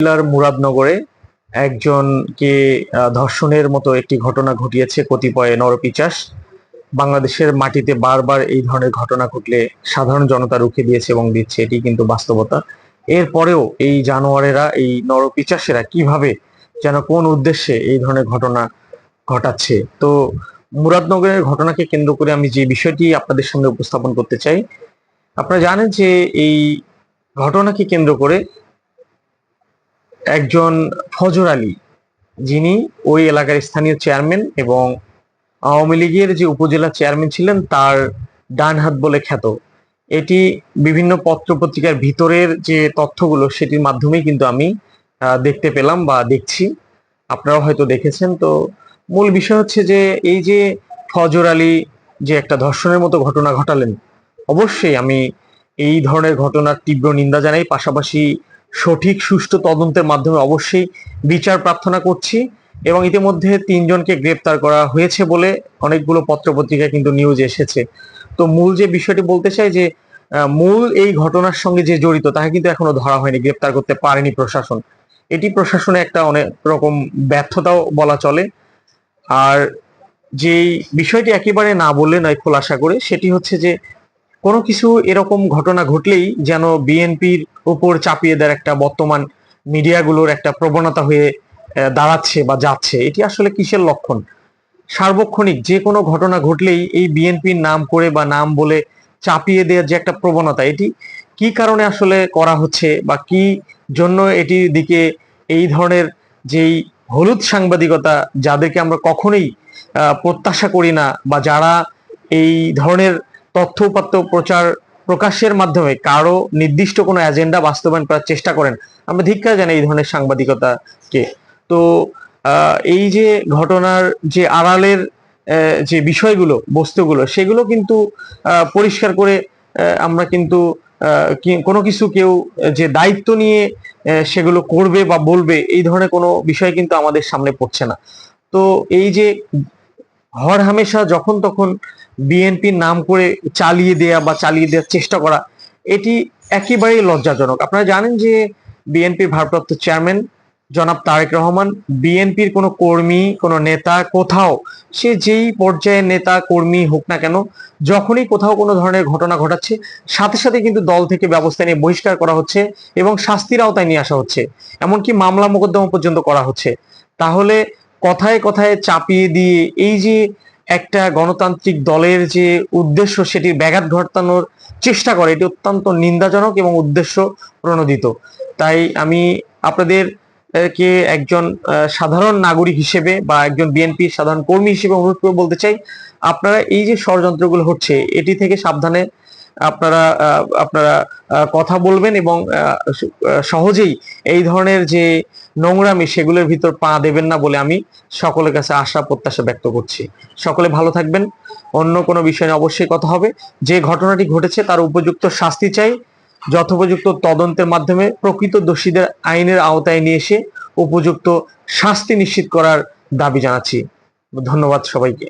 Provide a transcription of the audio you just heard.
জেলার মুরাদনগরে একজনকে ধর্ষণের মতো একটি ঘটনা ঘটিয়েছে কতিপয় নরপিচাস। বাংলাদেশের মাটিতে বারবার এই ধরনের ঘটনা ঘটলে সাধারণ জনতা রুখে দিয়েছে এবং দিচ্ছে, এটি কিন্তু বাস্তবতা। এরপরেও এই জানোয়ারেরা, এই নরপিচাসেরা কীভাবে, যেন কোন উদ্দেশ্যে এই ধরনের ঘটনা ঘটাচ্ছে? তো মুরাদনগরের ঘটনাকে কেন্দ্র করে আমি যে বিষয়টি আপনাদের সামনে উপস্থাপন করতে চাই, আপনারা জানেন যে এই ঘটনাকে কেন্দ্র করে একজন ফজর আলী, যিনি ওই এলাকার স্থানীয় চেয়ারম্যান এবং আওয়ামী লীগের যে উপজেলা চেয়ারম্যান ছিলেন, তার ডান হাত বলে খ্যাত। এটি বিভিন্ন পত্রপত্রিকার ভিতরের যে তথ্যগুলো, সেটির মাধ্যমেই কিন্তু আমি দেখতে পেলাম বা দেখছি। আপনারাও হয়তো দেখেছেন। তো মূল বিষয় হচ্ছে যে, এই যে ফজর আলী যে একটা ধর্ষণের মতো ঘটনা ঘটালেন, অবশ্যই আমি এই ধরনের ঘটনার তীব্র নিন্দা জানাই। পাশাপাশি সঠিক সুষ্ঠু তদন্তের মাধ্যমে অবশ্যই বিচার প্রার্থনা করছি এবং ইতিমধ্যে তিনজনকে গ্রেপ্তার করা হয়েছে বলে অনেকগুলো পত্রপত্রিকায় কিন্তু নিউজ এসেছে। তো মূল যে বিষয়টি বলতে চাই যে মূল এই ঘটনার সঙ্গে যে জড়িত তাকে কিন্তু এখনও ধরা হয়নি, গ্রেপ্তার করতে পারেনি প্রশাসন। এটি প্রশাসনে একটা অনেক রকম ব্যর্থতাও বলা চলে। আর যেই বিষয়টি একেবারে না বললে নয় খোলাসা করে, সেটি হচ্ছে যে কোনো কিছু এরকম ঘটনা ঘটলেই যেন বিএনপির উপর চাপিয়ে দেওয়ার একটা বর্তমান মিডিয়াগুলোর একটা প্রবণতা হয়ে দাঁড়াচ্ছে বা যাচ্ছে, এটি আসলে কিসের লক্ষণ? সার্বক্ষণিক যে কোনো ঘটনা ঘটলেই এই বিএনপির নাম করে বা নাম বলে চাপিয়ে দেওয়ার যে একটা প্রবণতা, এটি কি কারণে আসলে করা হচ্ছে বা কি জন্য এটির দিকে এই ধরনের যেই হলুদ সাংবাদিকতা যাদেরকে আমরা কখনোই প্রত্যাশা করি না বা যারা এই ধরনের তথ্য উপাত্ত প্রচার প্রকাশের মাধ্যমে কারও নির্দিষ্ট কোনো এজেন্ডা বাস্তবায়ন করার চেষ্টা করেন। আমরা ধিক্কার জানি এই ধরনের সাংবাদিকতাকে। তো এই যে ঘটনার যে আড়ালের যে বিষয়গুলো, বস্তুগুলো, সেগুলো কিন্তু পরিষ্কার করে আমরা কিন্তু কোনো কিছু কেউ যে দায়িত্ব নিয়ে সেগুলো করবে বা বলবে, এই ধরনের কোনো বিষয় কিন্তু আমাদের সামনে পড়ছে না। তো এই যে হর হামেশা যখন তখন বিএনপির নাম করে চালিয়ে দেয়া বা চালিয়ে দেওয়ার চেষ্টা করা, এটি একেবারেই লজ্জাজনক। আপনারা জানেন যে বিএনপির ভারপ্রাপ্ত চেয়ারম্যান জনাব তারেক রহমান বিএনপির কোনো কর্মী, কোনো নেতা কোথাও, সে যেই পর্যায়ের নেতা, কর্মী হোক না কেন, যখনই কোথাও কোনো ধরনের ঘটনা ঘটাচ্ছে, সাথে সাথে কিন্তু দল থেকে ব্যবস্থা নিয়ে বহিষ্কার করা হচ্ছে এবং শাস্তির আওতায় নিয়ে আসা হচ্ছে। এমনকি মামলা মোকদ্দমা পর্যন্ত করা হচ্ছে। তাহলে কথায় কথায় চাপিয়ে দিয়ে এই যে একটা গণতান্ত্রিক দলের যে উদ্দেশ্য, সেটির ব্যাঘাত ঘটানোর চেষ্টা করে, এটি অত্যন্ত নিন্দাজনক এবং উদ্দেশ্য প্রণোদিত। তাই আমি আপনাদের কে একজন সাধারণ নাগরিক হিসেবে বা একজন বিএনপির সাধারণ কর্মী হিসেবে অনুরোধ করে বলতে চাই, আপনারা এই যে ষড়যন্ত্রগুলো হচ্ছে, এটি থেকে সাবধানে আপনারা আপনারা কথা বলবেন এবং সহজেই এই ধরনের যে নোংরামি সেগুলোর ভিতর পা দেবেন না বলে আমি সকলের কাছে আশা, প্রত্যাশা ব্যক্ত করছি। সকলে ভালো থাকবেন। অন্য কোনো বিষয় নিয়ে অবশ্যই কথা হবে। যে ঘটনাটি ঘটেছে তার উপযুক্ত শাস্তি চাই। যথোপযুক্ত তদন্তের মাধ্যমে প্রকৃত দোষীদের আইনের আওতায় নিয়ে এসে উপযুক্ত শাস্তি নিশ্চিত করার দাবি জানাচ্ছি। ধন্যবাদ সবাইকে।